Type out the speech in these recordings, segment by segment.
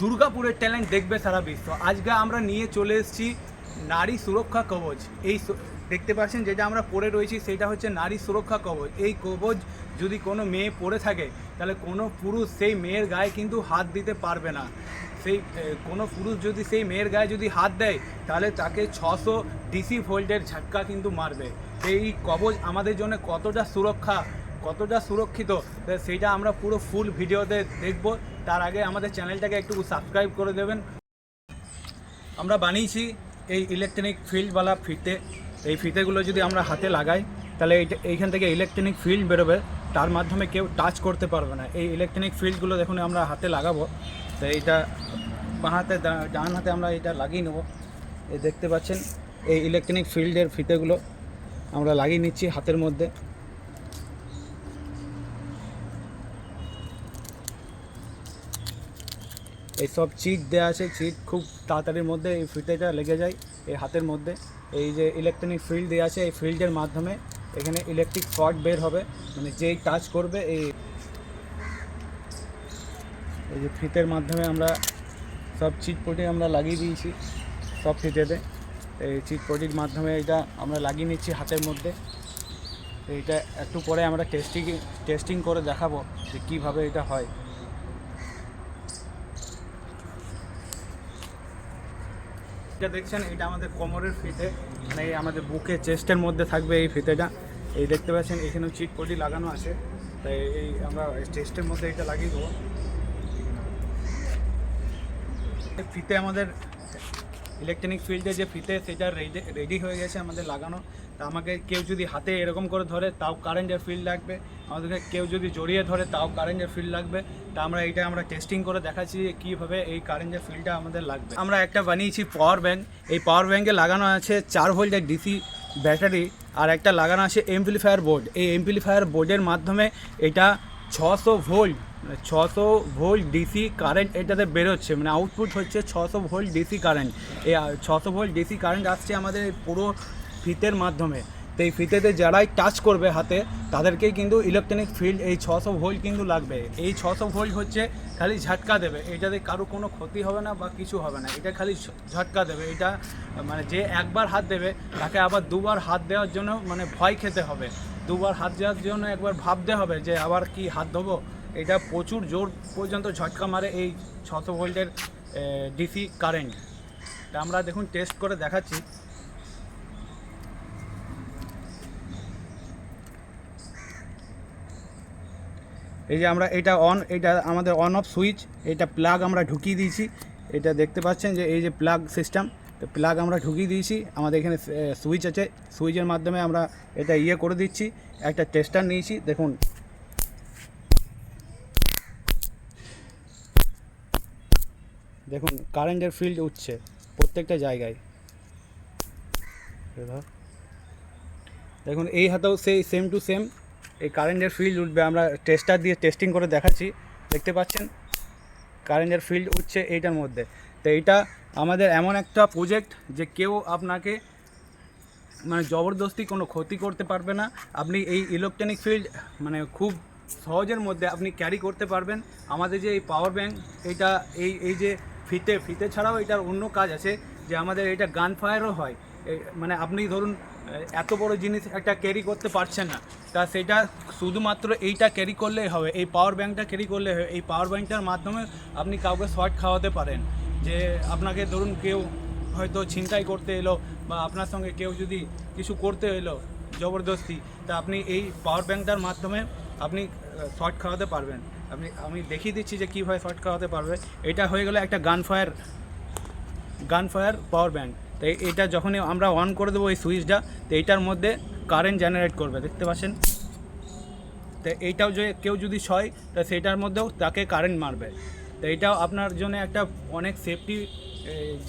দুর্গাপুরের ট্যালেন্ট দেখবে সারা বিশ্ব। আজকে আমরা নিয়ে চলে এসেছি নারী সুরক্ষা কবচ। এই দেখতে পাচ্ছেন যেটা আমরা পরে রয়েছি সেটা হচ্ছে নারী সুরক্ষা কবচ। এই কবচ যদি কোনো মেয়ে পরে থাকে, তাহলে কোনো পুরুষ সেই মেয়ের গায়ে কিন্তু হাত দিতে পারবে না। সেই কোনো পুরুষ যদি সেই মেয়ের গায়ে যদি হাত দেয়, তাহলে তাকে ছশো ডিসি ভোল্টের ঝাটকা কিন্তু মারবে। এই কবচ আমাদের জন্য কতটা সুরক্ষা, কতটা সুরক্ষিত সেটা আমরা পুরো ফুল ভিডিওতে দেখব। তার আগে আমাদের চ্যানেলটাকে একটু সাবস্ক্রাইব করে দেবেন। আমরা বানিয়েছি এই ইলেকট্রনিক ফিল্ডওয়ালা ফিতে। এই ফিতেগুলো যদি আমরা হাতে লাগাই, তাহলে এইখান থেকে ইলেকট্রনিক ফিল্ড বেরোবে। তার মাধ্যমে কেউ টাচ করতে পারবে না। এই ইলেকট্রনিক ফিল্ডগুলো দেখুন আমরা হাতে লাগাবো। তো এইটা বাঁ হাতে ডান হাতে আমরা এটা লাগিয়ে নেব। এই দেখতে পাচ্ছেন, এই ইলেকট্রনিক ফিল্ডের ফিতেগুলো আমরা লাগিয়ে নিচ্ছি হাতের মধ্যে। এই সব চিট দেওয়া আছে, চিট খুব তাড়াতাড়ির মধ্যে এই ফিতেটা লেগে যায়, এই হাতের মধ্যে। এই যে ইলেকট্রনিক ফিল্ড দেওয়া আছে, এই ফিল্ডের মাধ্যমে এখানে ইলেকট্রিক শর্ট বের হবে। মানে যেই টাচ করবে, এই এই যে ফিতের মাধ্যমে আমরা সব চিটপটি আমরা লাগিয়ে দিয়েছি, সব ফিতেতে। এই চিটপটির মাধ্যমে এটা আমরা লাগিয়ে নিচ্ছি হাতের মধ্যে। এইটা একটু পরে আমরা টেস্টিং টেস্টিং করে দেখাবো যে কীভাবে এটা হয়। এটা দেখছেন, এটা আমাদের কোমরের ফিতে মানে আমাদের বুকে, চেস্টের মধ্যে থাকবে এই ফিতেটা। এই দেখতে পাচ্ছেন, এখানেও চিট পটি লাগানো আছে। তাই এই আমরা চেস্টের মধ্যে এটা লাগিয়ে দেবো। ফিতে আমাদের ইলেকট্রনিক ফিল্ডে যে ফিতে, সেটা রেডি হয়ে গেছে আমাদের লাগানো। তা আমাকে কেউ যদি হাতে এরকম করে ধরে, তাও কারেন্টের ফিল্ড লাগবে। আমাদেরকে কেউ যদি জড়িয়ে ধরে, তাও কারেন্টের ফিল্ড লাগবে। তা আমরা এইটা আমরা টেস্টিং করে দেখাচ্ছি যে কীভাবে এই কারেন্টের ফিল্ডটা আমাদের লাগবে। আমরা একটা বানিয়েছি পাওয়ার ব্যাঙ্ক এই পাওয়ার ব্যাঙ্কে লাগানো আছে চার ভোল্টের ডিসি ব্যাটারি আর একটা লাগানো আছে এমপ্লিফায়ার বোর্ড এই এমপ্লিফায়ার বোর্ডের মাধ্যমে এটা ছশো ভোল্ট ছশো ভোল্ট ডিসি কারেন্ট এটাতে বেরোচ্ছে। মানে আউটপুট হচ্ছে ছশো ভোল্ট ডিসি কারেন্ট এই ছশো ভোল্ট ডিসি কারেন্ট আসছে আমাদের পুরো ফিতের মাধ্যমে। তো এই ফিতেতে যারাই টাচ করবে হাতে, তাদেরকেই কিন্তু ইলেকট্রনিক ফিল্ড এই ছশো ভোল্ট কিন্তু লাগবে। এই ছশো ভোল্ট হচ্ছে খালি ঝাটকা দেবে। এটাতে কারও কোনো ক্ষতি হবে না বা কিছু হবে না। এটা খালি ঝটকা দেবে। এটা মানে যে একবার হাত দেবে, তাকে আবার দুবার হাত দেওয়ার জন্য মানে ভয় খেতে হবে। দুবার হাত দেওয়ার জন্য একবার ভাবতে হবে যে আবার কি হাত দেবো এটা প্রচুর জোর পর্যন্ত ঝটকা মারে এই ছশো ভোল্টের ডিসি কারেন্ট তা আমরা দেখুন টেস্ট করে দেখাচ্ছি। এই যে আমরা এটা অন এটা আমাদের অন অফ সুইচ এটা প্লাগ আমরা ঢুকিয়ে দিয়েছি। এটা দেখতে পাচ্ছেন যে এই যে প্লাগ সিস্টেম তো প্লাগ আমরা ঢুকিয়ে দিয়েছি। আমাদের এখানে সুইচ আছে। সুইচের মাধ্যমে আমরা এটা ইয়ে করে দিচ্ছি। একটা টেস্টার নিয়েছি, দেখুন। দেখুন কারেন্টের ফিল্ড উঠছে প্রত্যেকটা জায়গায়। দেখুন, এই হাতেও সেই সেম টু সেম এই কারেন্টের ফিল্ড উঠবে, আমরা টেস্টার দিয়ে টেস্টিং করে দেখাচ্ছি। দেখতে পাচ্ছেন? কারেন্টের ফিল্ড উঠছে এইটার মধ্যে। তো এইটা আমাদের এমন একটা প্রজেক্ট যে কেউ আপনাকে মানে জবরদস্তি কোনো ক্ষতি করতে পারবে না। আপনি এই ইলেকট্রনিক ফিল্ড মানে খুব সহজের মধ্যে আপনি ক্যারি করতে পারবেন। আমাদের যে এই পাওয়ার ব্যাঙ্ক এইটা এই এই যে ফিতে ফিতে ছাড়াও এটার অন্য কাজ আছে যে আমাদের এটা গান ফায়ারও হয়। মানে আপনি ধরুন, এত বড় জিনিস একটা ক্যারি করতে পারছেন না। তা সেটা শুধুমাত্র এইটা ক্যারি করলেই হবে, এই পাওয়ার ব্যাঙ্কটা ক্যারি করলে হবে এই পাওয়ার ব্যাঙ্কটার মাধ্যমে আপনি কাউকে শর্ট খাওয়াতে পারেন। যে আপনাকে ধরুন কেউ হয়তো ছিনতাই করতে এলো বা আপনার সঙ্গে কেউ যদি কিছু করতে এলো জবরদস্তি, তা আপনি এই পাওয়ার ব্যাঙ্কটার মাধ্যমে আপনি শর্ট খাওয়াতে পারবেন। আপনি, আমি দেখিয়ে দিচ্ছি যে কীভাবে শর্ট খাওয়াতে পারবে। এটা হয়ে গেলো একটা গান fire gun fire power bank তো এটা যখনই আমরা অন করে দেবো এই সুইচটা তো এইটার মধ্যে কারেন্ট জেনারেট করবে, দেখতে পাচ্ছেন? তো এইটাও যে কেউ যদি সয়, তা সেটার মধ্যেও তাকে কারেন্ট মারবে। তো এইটাও আপনার জন্য একটা অনেক সেফটি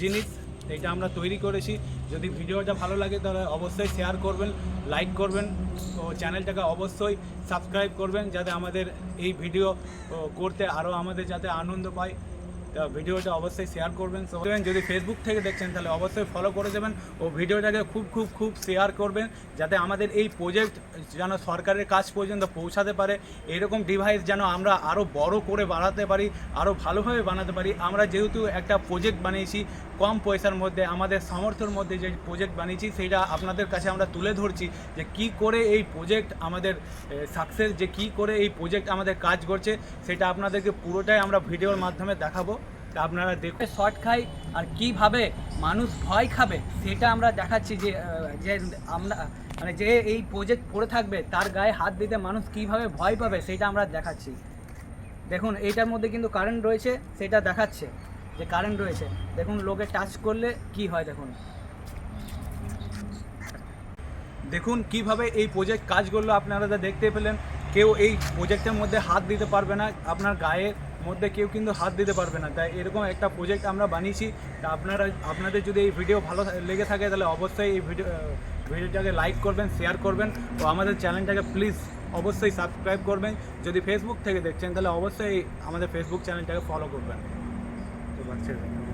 জিনিস। এটা আমরা তৈরি করেছি। যদি ভিডিওটা ভালো লাগে, তাহলে অবশ্যই শেয়ার করবেন লাইক করবেন, ও চ্যানেলটাকে অবশ্যই সাবস্ক্রাইব করবেন, যাতে আমাদের এই ভিডিও করতে আরও আমাদের যাতে আনন্দ পায়। তা ভিডিওটা অবশ্যই শেয়ার করবেন। যদি ফেসবুক থেকে দেখছেন, তাহলে অবশ্যই ফলো করে দেবেন ও ভিডিওটাকে খুব খুব খুব শেয়ার করবেন যাতে আমাদের এই প্রজেক্ট যেন সরকারের কাজ পর্যন্ত পৌঁছাতে পারে। এরকম ডিভাইস যেন আমরা আরও বড় করে বানাতে পারি আরও ভালোভাবে বানাতে পারি। আমরা যেহেতু একটা প্রজেক্ট বানিয়েছি কম পয়সার মধ্যে, আমাদের সামর্থ্যের মধ্যে যে প্রজেক্ট বানিয়েছি সেইটা আপনাদের কাছে আমরা তুলে ধরছি যে কি করে এই প্রজেক্ট আমাদের সাকসেস যে কি করে এই প্রজেক্ট আমাদের কাজ করছে, সেটা আপনাদেরকে পুরোটাই আমরা ভিডিওর মাধ্যমে দেখাবো। আপনারা দেখুন। শর্ট খাই আর কীভাবে মানুষ ভয় খাবে, সেটা আমরা দেখাচ্ছি যে যে আমরা মানে যে এই প্রজেক্ট পড়ে থাকবে, তার গায়ে হাত দিতে মানুষ কীভাবে ভয় পাবে, সেটা আমরা দেখাচ্ছি। দেখুন, এইটার মধ্যে কিন্তু কারেন্ট রয়েছে, সেটা দেখাচ্ছে। যে কারেন্ট রয়েছে, দেখুন লোকে টাচ করলে কি হয় দেখুন। দেখুন কীভাবে এই প্রজেক্ট কাজ করল আপনারা যা দেখতে পেলেন, কেউ এই প্রজেক্টের মধ্যে হাত দিতে পারবে না, আপনার গায়ের মধ্যে কেউ কিন্তু হাত দিতে পারবে না। তাই এরকম একটা প্রজেক্ট আমরা বানিয়েছি, তা আপনারা, আপনাদের যদি এই ভিডিও ভালো লেগে থাকে, তাহলে অবশ্যই এই ভিডিও ভিডিওটাকে লাইক করবেন শেয়ার করবেন, ও আমাদের চ্যানেলটাকে প্লিজ অবশ্যই সাবস্ক্রাইব করবেন। যদি ফেসবুক থেকে দেখছেন, তাহলে অবশ্যই আমাদের ফেসবুক চ্যানেলটাকে ফলো করবেন। তো বাচ্চারা।